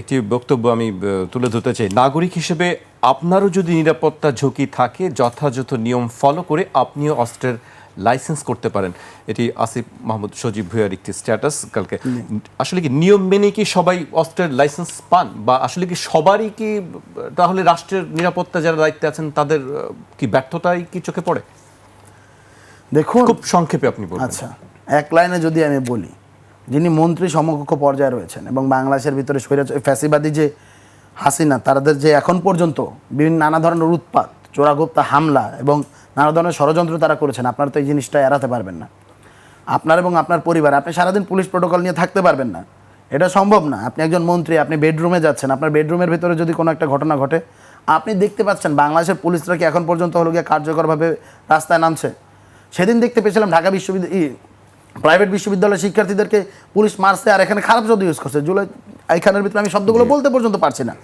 একটি বক্তব্য আমি তুলে ধরতে চাই। নাগরিক হিসেবে আপনারও যদি নিরাপত্তা ঝুঁকি থাকে যথাযথ নিয়ম ফলো করে আপনিও অস্ত্রের লাইসেন্স করতে পারেন। এটি আসিফ মাহমুদ সজীব ভুইয়ার একটি স্ট্যাটাস কালকে আসলে কি নিয়ম মেনে কি সবাই অস্ত্রের লাইসেন্স পান? বা আসলে কি সবারই কি তাহলে রাষ্ট্রের নিরাপত্তা যারা দায়িত্বে আছেন তাদের কি ব্যর্থতাই কি চোখে পড়ে? দেখুন খুব সংক্ষেপে আপনি বলুন আচ্ছা এক লাইনে যদি আমি বলি যিনি মন্ত্রী সমকক্ষ পর্যায়ে রয়েছেন এবং বাংলাদেশের ভিতরে স্বৈরাচ ফ্যাসিবাদী যে হাসিনা, তাদের যে এখন পর্যন্ত বিভিন্ন নানা ধরনের উৎপাত, চোরাগুপ্তা হামলা এবং নানা ধরনের ষড়যন্ত্র তারা করেছেন, আপনারা তো এই জিনিসটা এড়াতে পারবেন না। আপনার এবং আপনার পরিবার, আপনি সারাদিন পুলিশ প্রোটোকল নিয়ে থাকতে পারবেন না। এটা সম্ভব না। আপনি একজন মন্ত্রী, আপনি বেডরুমে যাচ্ছেন, আপনার বেডরুমের ভিতরে যদি কোনো একটা ঘটনা ঘটে, আপনি দেখতে পাচ্ছেন বাংলাদেশের পুলিশরা কি এখন পর্যন্ত হলো গিয়ে কার্যকরভাবে রাস্তায় নামছে? সেদিন দেখতে পেয়েছিলাম ঢাকা বিশ্ববিদ্যালয় প্রাইভেট বিশ্ববিদ্যালয়ের শিক্ষার্থীদেরকে পুলিশ মারছে আর এখানে খারাপ শব্দ ইউজ করছে। জুলাই এইখানের ভিতরে আমি শব্দগুলো বলতে পর্যন্ত পারছি না।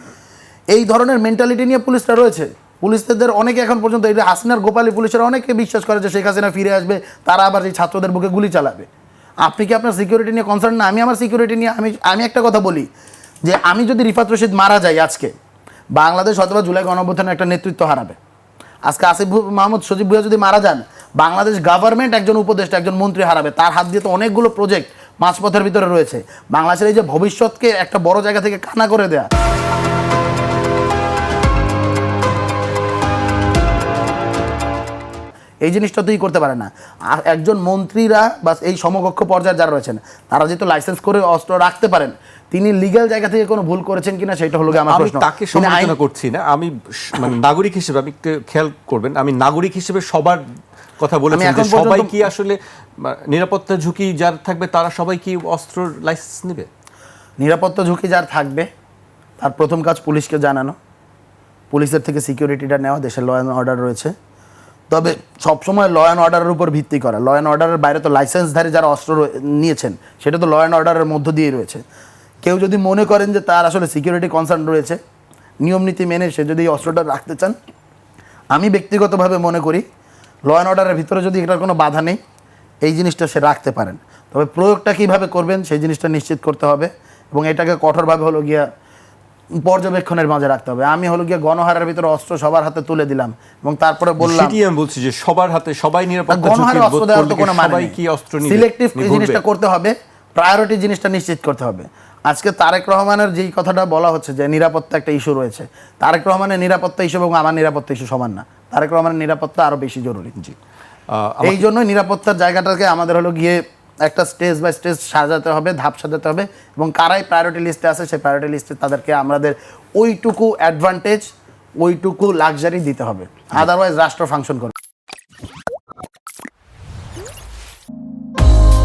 এই ধরনের মেন্টালিটি নিয়ে পুলিশরা রয়েছে। পুলিশদের অনেকে এখন পর্যন্ত এই হাসিনার গোপালী পুলিশের অনেকে বিশ্বাস করে যে শেখ হাসিনা ফিরে আসবে তারা আবার এই ছাত্রদের বুকে গুলি চালাবে। আপনি কি আপনার সিকিউরিটি নিয়ে কনসার্ন না আমি আমার সিকিউরিটি নিয়ে আমি আমি একটা কথা বলি যে আমি যদি রিফাত রশিদ মারা যাই আজকে বাংলাদেশ অথবা জুলাই গণঅভ্যুত্থানের একটা নেতৃত্ব হারাবে। আজকে আসিফ মাহমুদ সজীব ভুয়া যদি মারা যান বাংলাদেশ গভর্নমেন্ট একজন উপদেষ্টা একজন মন্ত্রী হারাবে। তার হাত দিয়ে তো অনেকগুলো প্রজেক্ট মাঝপথের ভিতরে রয়েছে। বাংলাদেশের এই যে ভবিষ্যৎকে একটা বড় জায়গা থেকে কানা করে দেয়া। এই জিনিসটা তুই করতে পারে না। আর একজন মন্ত্রীরা বা এই সমকক্ষ পর্যায়ে যারা রয়েছেন তারা যেহেতু লাইসেন্স করে অস্ত্র রাখতে পারেন তিনি লিগ্যাল জায়গা থেকে কোনো ভুল করেছেন কিনা সেটা হলো আমার আমি প্রশ্ন। তাকে সমালোচনা করছি না। আমি মানে নাগরিক হিসেবে আপনি খেয়াল করবেন আমি নাগরিক হিসেবে সবার কথা বলেছি এখন যে সবাই কি আসলে নিরাপত্তা ঝুঁকি যার থাকবে তারা সবাই কি অস্ত্র লাইসেন্স নেবে? নিরাপত্তা ঝুঁকি যার থাকবে তার প্রথম কাজ পুলিশকে জানানো। পুলিশের থেকে সিকিউরিটিটা নেওয়া দেশের ল অ্যান্ড অর্ডার রয়েছে। তবে সবসময় ল অ্যান্ড অর্ডারের উপর ভিত্তি করা। ল অ্যান্ড অর্ডারের বাইরে তো লাইসেন্সধারী যারা অস্ত্র নিয়েছেন সেটা তো ল অ্যান্ড অর্ডারের মধ্য দিয়েই রয়েছে। কেউ যদি মনে করেন যে তার আসলে সিকিউরিটি কনসার্ন রয়েছে নিয়ম নীতি মেনে সে যদি এই অস্ত্রটা রাখতে চান আমি ব্যক্তিগতভাবে মনে করি ল অ্যান্ড অর্ডারের ভিতরে যদি এটার কোনো বাধা নেই এই জিনিসটা সে রাখতে পারেন। তবে প্রয়োগটা কীভাবে করবেন সেই জিনিসটা নিশ্চিত করতে হবে এবং এটাকে কঠোরভাবে হলো গিয়া পর্যবেক্ষণের মাঝে রাখতে হবে। আমি হলো গিয়া গণহারের ভিতরে অস্ত্র সবার হাতে তুলে দিলাম এবং তারপরে বললাম সেটি আমি বলছি যে সবার হাতে সবাই নিরাপত্তা গণহারে অস্ত্র দেওয়ার তো কোনো মানে কি অস্ত্র সিলেক্টিভ এই জিনিসটা করতে হবে প্রায়োরিটি জিনিসটা নিশ্চিত করতে হবে। আজকে তারেক রহমানের যেই কথাটা বলা হচ্ছে যে নিরাপত্তা একটা ইস্যু রয়েছে তারেক রহমানের নিরাপত্তা ইস্যু এবং আমার নিরাপত্তা ইস্যু সমান না। তারেক রহমানের নিরাপত্তা আরও বেশি জরুরি। জি। এই জন্যই নিরাপত্তার জায়গাটাকে আমাদের হলো গিয়ে একটা স্টেজ বাই স্টেজ সাজাতে হবে ধাপ সাজাতে হবে এবং কারাই প্রায়োরিটি লিস্টে আছে সেই প্রায়োরিটি লিস্টে তাদেরকে আমাদের ওইটুকু অ্যাডভান্টেজ ওইটুকু লাক্সারি দিতে হবে। আদারওয়াইজ রাষ্ট্র ফাংশন করবে